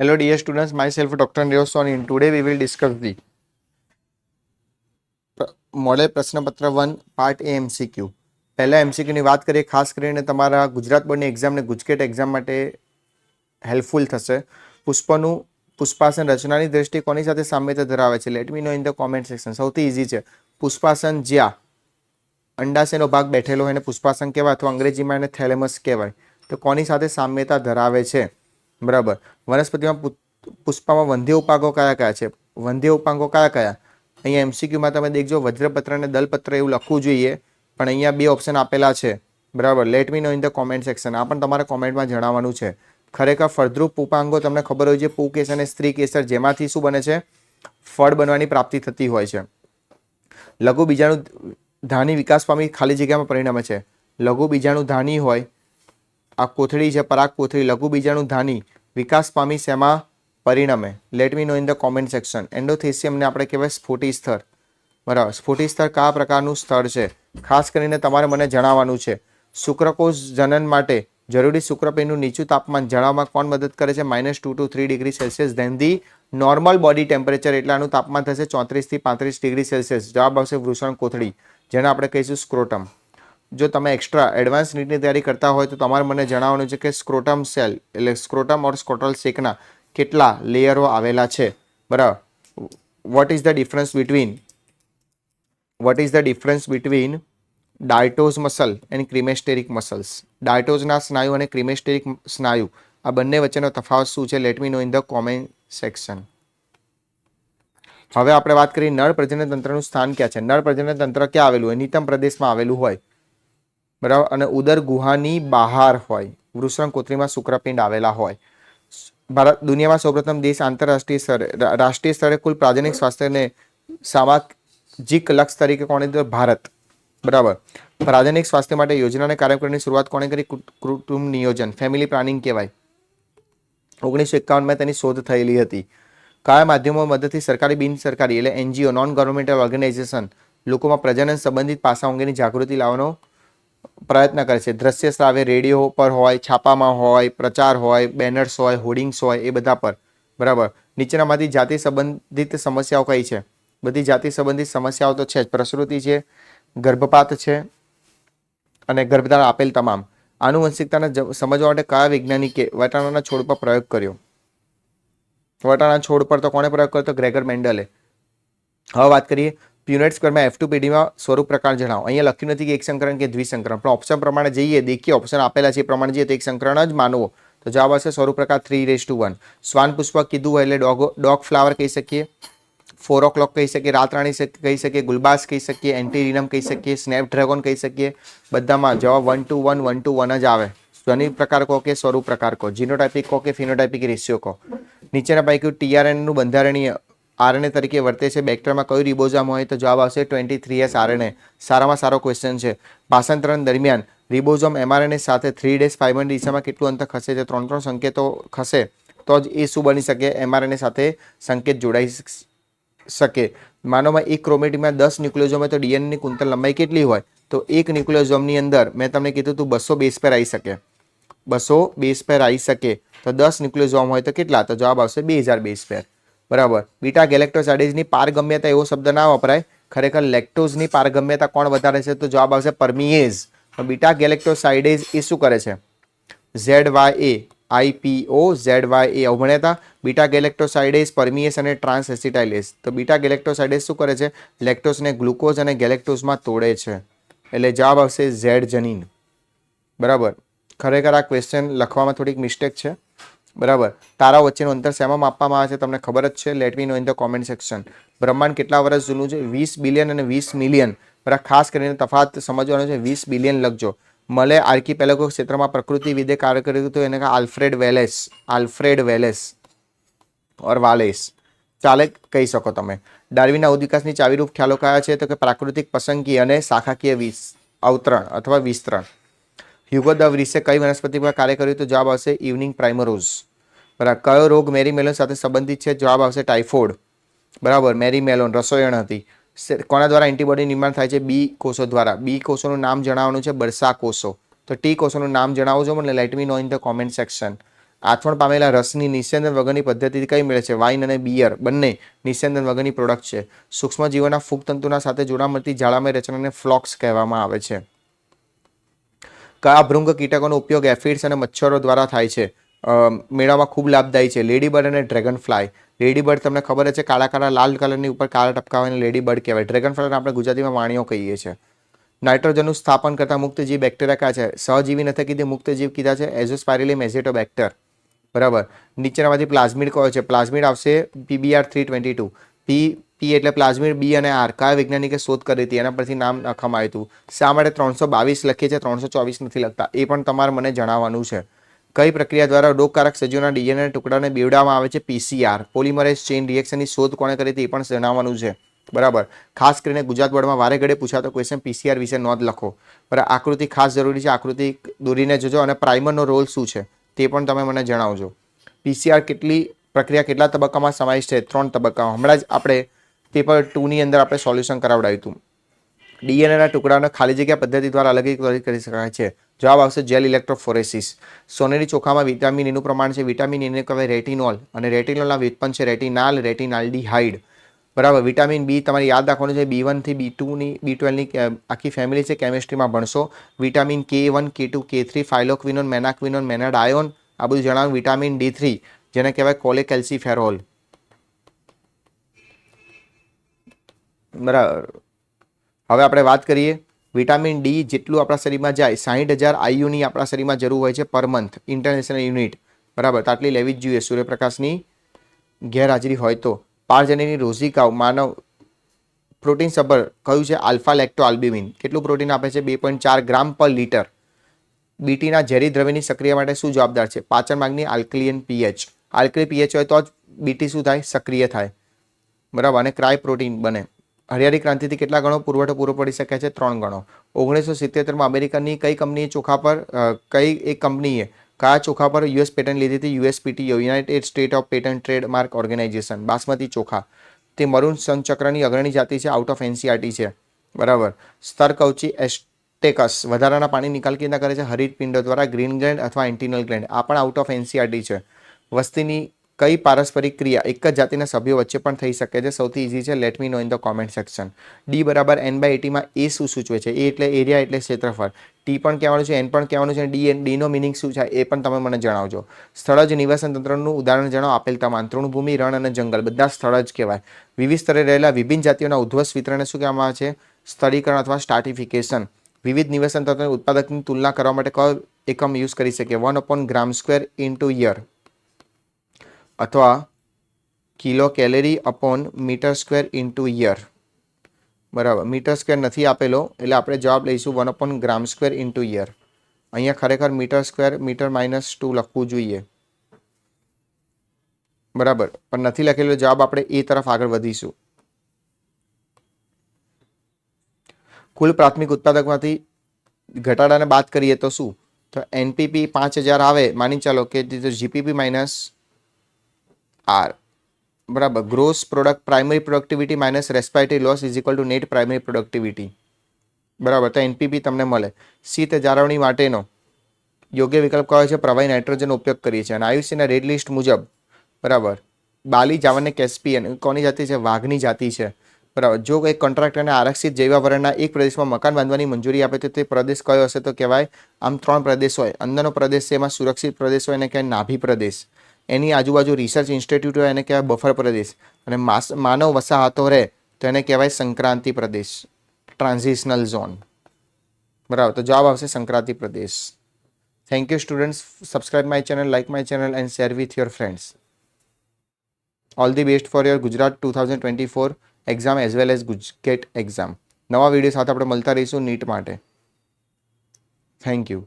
Hello dear students, myself Dr. Neo Soni and today we will discuss the model પ્રશ્નપત્ર one part A MCQ પહેલાં એમસીક્યુની વાત કરીએ ખાસ કરીને તમારા ગુજરાત બોર્ડની એક્ઝામને ગુજકેટ એક્ઝામ માટે હેલ્પફુલ થશે. પુષ્પનું પુષ્પાસન રચનાની દ્રષ્ટિ કોની સાથે સામ્યતા ધરાવે છે? Let me know in the comment section સૌથી ઇઝી છે. પુષ્પાસન જ્યાં અંડાશયનો ભાગ બેઠેલો હોય એને પુષ્પાસન કહેવાય અથવા અંગ્રેજીમાં એને થેલેમસ કહેવાય. તો કોની સાથે સામ્યતા ધરાવે છે? બરાબર. વનસ્પતિમાં પુષ્પામાં વંધ્ય ઉપાંગો કયા કયા છે? વંધ્ય ઉપાંગો કયા કયા? અહીંયા એમસીક્યુમાં તમે દેખજો વજ્રપત્ર અને દલપત્ર એવું લખવું જોઈએ, પણ અહીંયા બે ઓપ્શન આપેલા છે. બરાબર. Let me know in the comment section આ પણ તમારે કોમેન્ટમાં જણાવવાનું છે. ખરેખર ફળદ્રુપ ઉપાંગો તમને ખબર હોય છે પુકેશ અને સ્ત્રી કેસર જેમાંથી શું બને છે? ફળ બનવાની પ્રાપ્તિ થતી હોય છે. લઘુ બીજાણુ ધાની વિકાસ પામી ખાલી જગ્યામાં પરિણમે છે. લઘુ બીજાણુ ધાની હોય, આ કોથળી છે, પરાગ કોથળી, લઘુ બીજાણુ ધાની વિકાસ પામી શેમાં પરિણમે. Let me know in the comment section એન્ડોથેસિયમને આપણે કહેવાય સ્ફોટી સ્તર બરાબર. સ્ફોટી સ્તર કયા પ્રકારનું સ્તર છે? ખાસ કરીને તમારે મને જણાવવાનું છે. શુક્રકોષ જનન માટે જરૂરી શુક્રપિંડનું નીચું તાપમાન જણાવવામાં કોણ મદદ કરે છે? Minus two two three degree Celsius then the normal body temperature એટલે આનું તાપમાન થશે ચોત્રીસથી પાંત્રીસ ડિગ્રી સેલ્સિયસ જવાબ આવશે વૃષણ કોથળી, જેને આપણે કહીશું સ્ક્રોટમ. જો તમે એક્સ્ટ્રા એડવાન્સ નીટની તૈયારી કરતા હોય તો તમારે મને જણાવવાનું છે કે સ્ક્રોટમ સેલ એટલે સ્ક્રોટમ ઓર સ્કોટલ સેકના કેટલા લેયરો આવેલા છે? બરાબર. What is the difference between what is the difference between dartos muscle and cremasteric muscles ડાયટોઝના સ્નાયુ અને ક્રિમેસ્ટેરિક સ્નાયુ, આ બંને વચ્ચેનો તફાવત શું છે? Let me know in the comment section હવે આપણે વાત કરીએ નળ પ્રજનન તંત્રનું સ્થાન ક્યાં છે? નળ પ્રજનન તંત્ર ક્યાં આવેલું હોય? નીતમ પ્રદેશમાં આવેલું હોય. બરાબર? અને ઉદર ગુહાની બહાર હોય, વૃષણ કોથળીમાં શુક્રપિંડ આવેલા હોય. ભારત, દુનિયામાં સૌપ્રથમ દેશ આંતરરાષ્ટ્રીય સ્તરે રાષ્ટ્રીય સ્તરે કુલ પ્રાજનિક સ્વાસ્થ્યને સામાજિક લક્ષ તરીકે કોણે દીધો ભારત. બરાબર? પ્રાજનિક સ્વાસ્થ્ય માટે યોજના અને કાર્યક્રમની શરૂઆત કોણે કરી? કુટ- કુટુંબ નિયોજન, ફેમિલી પ્લાનિંગ કહેવાય. ઓગણીસો એકાવનમાં તેની શોધ થયેલી હતી. કયા માધ્યમો મદદથી સરકારી, બિન સરકારી એટલે એનજીઓ નોન ગવર્મેન્ટલ ઓર્ગેનાઇઝેશન લોકોમાં પ્રજનન સંબંધિત પાસા અંગેની જાગૃતિ લાવવાનો પ્રયત્ન કરે છે. દ્રશ્ય શ્રાવ્ય, રેડિયો પર હોય, છાપામાં હોય, પ્રચાર હોય, બેનર્સ હોય, હોર્ડિંગ્સ હોય, એ બધા પર. બરાબર? નીચેનામાંથી જાતિ સંબંધિત સમસ્યાઓ કઈ છે? બધી જાતિ સંબંધિત સમસ્યાઓ તો છે જ. પ્રસૃતિ છે, ગર્ભપાત છે અને ગર્ભધાર આપેલ તમામ. આનુવંશિકતાને સમજવા માટે કયા વૈજ્ઞાનિકે વટાણાના છોડ પર પ્રયોગ કર્યો? વટાણાના છોડ પર તો કોણે પ્રયોગ કર્યો? તો ગ્રેગર મેન્ડલે. હવે વાત કરીએ પ્યુનેટ સ્ક્વેરમાં એફ ટુ પેઢીમાં સ્વરૂપ પ્રકાર જણાવો. અહીંયા લખ્યું નથી કે એક સંકરણ કે દ્વિસંકરણ, પણ ઓપ્શન પ્રમાણે જઈએ, દેખીએ. ઓપ્શન આપેલા છે એ પ્રમાણે જઈએ તો એક સંકરણ જ માનવો. તો જવાબ આવશે સ્વરૂપ પ્રકાર થ્રી રેસ ટુ વન શ્વાન પુષ્પ કીધું હોય એટલે ડોગ ડોગ ફ્લાવર કહી શકીએ ફોર ઓ ક્લોક કહી શકીએ રાતરાણી કહી શકીએ, ગુલબાસ કહી શકીએ એન્ટીરિનમ કહી શકીએ સ્નેપડ્રેગન કહી શકીએ. બધામાં જવાબ one two one one two one જ આવે. ધ્વનિ પ્રકાર કહો કે સ્વરૂપ પ્રકાર કહો? જીનોટાઇપિક કહો કે ફિનોટાઇપિક રેશિયો કહો? નીચેના પૈકી ટીઆરએનનું બંધારણીય આરએનએ તરીકે વર્તે છે. બેક્ટેરિયામાં કયું રિબોઝામ હોય તો જવાબ આવશે ટ્વેન્ટી થ્રી એસ આરએનએ. સારામાં સારો ક્વેશ્ચન છે. ભાષાંતરણ દરમિયાન રિબોઝોમ એમઆરએનએ સાથે થ્રી ડેઝ ફાઇબર દિશામાં કેટલું અંતર ખસે છે? ત્રણ ત્રણ સંકેતો ખસે તો જ એ શું બની શકે? એમઆરએનએ સાથે સંકેત જોડાઈ શકે. માનવમાં એક ક્રોમેટીમાં દસ ન્યુક્લિયોઝોમ હોય તો ડીએનએની કુંતલ લંબાઈ કેટલી હોય? તો એક ન્યુક્લિયોઝોમની અંદર મેં તમને કીધું હતું બસો બેઝ પર આવી શકે. બસો બેઝ પર આવી શકે. તો દસ ન્યુક્લિયોઝોમ હોય તો કેટલા? તો જવાબ આવશે બે હજાર બેઝ પેર બરાબર. બીટા ગેલેક્ટોસાઇડેઝની પારગમ્યતા એવો શબ્દ ના વપરાય. ખરેખર લેક્ટોઝની પારગમ્યતા કોણ વધારે છે તો જવાબ આવશે પરમિએઝ. બીટા ગેલેક્ટોસાઇડેઝ એ શું કરે છે? Z Y A IPO Z Y A હતા બીટા ગેલેક્ટોસાઇડેઝ પરમિએસ અને ટ્રાન્સ એસિટાઇલેઝ તો બીટા ગેલેક્ટોસાઇડેઝ શું કરે છે? લેક્ટોઝને ગ્લુકોઝ અને ગેલેક્ટોઝમાં તોડે છે. એટલે જવાબ આવશે ઝેડ જનીન. બરાબર. ખરેખર આ ક્વેશ્ચન લખવામાં થોડીક મિસ્ટેક છે. બરાબર. તારા વચ્ચેનું અંતર શેમાં માપવામાં આવે છે તમને ખબર જ છે. Let me know in the comment section બ્રહ્માંડ કેટલા વર્ષ જૂનું છે? વીસ બિલિયન અને વીસ મિલિયન બરાબર, ખાસ કરીને તફાત સમજવાનો છે. વીસ બિલિયન લખજો. મલે આર્કિપેલેગો ક્ષેત્રમાં પ્રકૃતિ વિદે કાર્ય કર્યું હતું? એને Alfred Wallace Alfred Wallace or Wallace ચાલે કહી શકો તમે. ડાર્વીના ઉદ્વિકાસની ચાવીરૂપ ખ્યાલો કયા છે? તો કે પ્રાકૃતિક પસંદગી અને શાખાકીય વિસ, અવતરણ અથવા વિસ્તરણ. હ્યુગો દ વ્રીસે કઈ વનસ્પતિ પર કાર્ય કર્યું તો જવાબ આવશે ઇવનિંગ પ્રાઇમરોઝ બરાબર, કયો રોગ મેરી મેલોન સાથે સંબંધિત છે? જવાબ આવશે ટાઇફોઇડ બરાબર મેરી મેલોન રસોયણ હતી. કોના દ્વારા એન્ટીબોડી નિર્માણ થાય છે? બી કોષો દ્વારા. બી કોષોનું નામ જણાવવાનું છે બરસા કોષો. તો ટી કોષોનું નામ જણાવજો મને let me know in the comment section આથવણ પામેલા રસની નિસ્યંદન વગરની પદ્ધતિથી કઈ મળે છે? વાઇન અને બિયર, બંને નિસ્યંદન વગરની પ્રોડક્ટ છે. સૂક્ષ્મજીવોના ફૂગતંતુના સાથે જોડા મળતી જાળામય રચનાને ફ્લોક્સ કહેવામાં આવે છે. કયા ભૃંગ કીટકોનો ઉપયોગ એફિડ્સ અને મચ્છરો દ્વારા થાય છે? મેળામાં ખૂબ લાભદાયી છે. લેડીબર્ડ અને ડ્રેગન ફ્લાય લેડીબર્ડ તમને ખબર છે, કાળા કાળા, લાલ કલરની ઉપર કાળા ટપકાવાને લેડીબર્ડ કહેવાય. ડ્રેગન ફ્લાયને આપણે ગુજરાતીમાં વાણીઓ કહીએ છીએ. નાઇટ્રોજનનું સ્થાપન કરતા મુક્તજીવ બેક્ટેરિયા કયા છે? સહજીવી નથી કીધી મુક્તજીવ કીધા છે? એઝોસ્પાયરિલી મેઝેટોબેક્ટર બરાબર. નીચેનામાંથી પ્લાઝમિડ કયો છે? પ્લાઝમિડ આવશે pBR three twenty two. P P એટલે પ્લાઝમિડ બી અને આર કયા વૈજ્ઞાનિકે શોધ કરી હતી. એના પરથી નામ લખવામાં આવ્યું હતું. શા માટે ત્રણસો બાવીસ લખીએ છે ત્રણસો ચોવીસ નથી લખતા? એ પણ તમારે મને જણાવવાનું છે. કઈ પ્રક્રિયા દ્વારા રોગકારક સજીવના ડીએનએ ટુકડાને બેવડાવવામાં આવે છે? પીસીઆર પોલિમરેઝ ચેઇન રિએક્શનની શોધ કોણે કરી હતી એ પણ જણાવવાનું છે. બરાબર. ખાસ કરીને ગુજરાત બોર્ડમાં વારે ઘડે પૂછાતો ક્વેશ્ચન પીસીઆર વિશે નોંધ લખો. બરાબર આકૃતિ ખાસ જરૂરી છે. આકૃતિ દોરીને જોજો અને પ્રાઇમરનો રોલ શું છે? તે પણ તમે મને જણાવજો. પીસીઆર કેટલી પ્રક્રિયા કેટલા તબક્કામાં સમાવિષ્ટ છે? ત્રણ તબક્કામાં. હમણાં જ આપણે પેપર ટુની અંદર આપણે સોલ્યુશન કરાવડાવ્યું હતું. ડીએનએના ટુકડાને ખાલી જગ્યા પદ્ધતિ દ્વારા અલગ કરી શકાય છે. જવાબ આવશે જેલ ઇલેક્ટ્રોફોરેસિસ સોનેરી ચોખામાં વિટામિન એનું પ્રમાણ છે. વિટામિન એને કહેવાય રેટિનોલ અને રેટિનોલના વ્યુત્પન્ન છે રેટિનાલ રેટિનાલ્ડીહાઇડ બરાબર. વિટામિન બી તમારે યાદ રાખવાનું છે. બી વનથી બી ટુની બી ટ્વેલ્વની આખી ફેમિલી છે. કેમિસ્ટ્રીમાં ભણશો. Vitamin K one K two K three phylloquinone menaquinone menadione આ બધું જણાવ્યું વિટામિન ડી થ્રી જેને કહેવાય કોલેકેલ્સીફેરોલ બરાબર. હવે આપણે વાત કરીએ, વિટામિન ડી જેટલું આપણા શરીરમાં જાય, સાહીઠ હજાર આઈયુની આપણા શરીરમાં જરૂર હોય છે પર મંથ ઇન્ટરનેશનલ યુનિટ બરાબર તાટલી લેવી જ જોઈએ, સૂર્યપ્રકાશની ગેરહાજરી હોય તો. પારજનીની રોઝિકાઓ, માનવ પ્રોટીન સબર કયું છે આલ્ફા લેક્ટો આલ્બ્યુમિન કેટલું પ્રોટીન આપે છે? બે પોઈન્ટ ચાર ગ્રામ પર લીટર. બીટીના ઝેરી દ્રવ્યની સક્રિય માટે શું જવાબદાર છે? પાચન માર્ગની આલ્કલિયન પીએચ. આલ્કલી પીએચ હોય તો જ બીટી શું થાય? સક્રિય થાય. બરાબર, અને ક્રાય પ્રોટીન બને. હરિયાળી ક્રાંતિથી કેટલા ગણો પુરવઠો પૂરો પડી શકે છે? ત્રણ ગણો. ઓગણીસો સિત્તેરમાં અમેરિકાની કઈ કંપનીએ ચોખા પર કઈ એક કંપનીએ કયા ચોખા પર યુએસ પેટન્ટ લીધી હતી? USPT, united state of patent trademark organisation, basmati ચોખા. તે મરૂન સંચક્રની અગ્રણી જાતિ છે, આઉટ ઓફ એનસીઆરટી છે. બરાબર. સ્તર કવચી એસ્ટેકસ, વધારાના પાણી નિકાલ કેન્દ્ર કરે છે? હરિતપિંડો દ્વારા ગ્રીન ગ્લેન્ડ અથવા એન્ટિનલ ગ્લેન્ડ આ પણ આઉટ ઓફ એનસીઆરટી છે. વસ્તીની કઈ પારસ્પરિક ક્રિયા એક જ જાતિના સભ્યો વચ્ચે પણ થઈ શકે છે? સૌથી ઇઝી છે let me know in the comment section D બરાબર એન બાય એટીમાં એ શું સૂચવે છે? એ એટલે એરિયા એટલે ક્ષેત્રફળ. ટી પણ કહેવાનું છે એન પણ કહેવાનું છે ડી એન ડીનો મિનિંગ શું છે? એ પણ તમે મને જણાવજો. સ્થળ જ નિવાસન તંત્રનું ઉદાહરણ જણાવો. આપેલ તમામ. તૃણભૂમિ, રણ અને જંગલ. બધા સ્થળ જ કહેવાય. વિવિધ સ્તરે રહેલા વિભિન્ન જાતિઓના ઉદ્ધવસ વિતરણને શું કહેવામાં આવે છે? સ્થળીકરણ અથવા સ્ટાર્ટિફિકેશન વિવિધ નિવાસન તંત્રની ઉત્પાદકની તુલના કરવા માટે કયો એકમ યુઝ કરી શકે one upon gram square into year અથવા kilo calorie upon metre square into year બરાબર. મીટર સ્ક્વેર નથી આપેલો, એટલે આપણે જવાબ લઈશું one upon gram square into year અહીંયા ખરેખર metre square metre minus two લખવું જોઈએ. બરાબર. પણ નથી લખેલો જવાબ આપણે એ તરફ આગળ વધીશું. કુલ પ્રાથમિક ઉત્પાદકમાંથી ઘટાડાને બાદ કરીએ તો શું? તો એનપીપી પાંચ હજાર આવે. માની ચાલો કે જીપીપી માઇનસ આર બરાબર. Gross product primary productivity minus respiratory loss is equal to net primary productivity બરાબર. તો એનપીપી તમને મળે. શીત જાળવણી માટેનો યોગ્ય વિકલ્પ કયો છે? પ્રવાહી નાઇટ્રોજનનો ઉપયોગ કરીએ છીએ. અને આયુષ્યના રેડ લિસ્ટ મુજબ, બરાબર. બાલી જાવને કેસ્પિયન કોની જાતિ છે? વાઘની જાતિ છે. બરાબર. જો કોઈ કોન્ટ્રાક્ટરને આરક્ષિત જૈવાવરણના એક પ્રદેશમાં મકાન બાંધવાની મંજૂરી આપે તો તે પ્રદેશ કયો હશે? તો કહેવાય, આમ ત્રણ પ્રદેશ હોય. અંદરનો પ્રદેશ છે, એમાં સુરક્ષિત પ્રદેશ હોય અને કહેવાય નાભી પ્રદેશ. એની આજુબાજુ રિસર્ચ ઇન્સ્ટિટ્યૂટ હોય, એને કહેવાય બફર પ્રદેશ. અને માનવ વસાહતો રહે, તો એને કહેવાય સંક્રાંતિ પ્રદેશ. ટ્રાન્ઝિશનલ ઝોન બરાબર, તો જવાબ આવશે સંક્રાંતિ પ્રદેશ. Thank you students subscribe my channel like my channel and share with your friends all the best for your Gujarat two thousand twenty four exam as well as GUJCET exam નવા video સાથે આપણે મળતા રહીશું NEET માટે. Thank you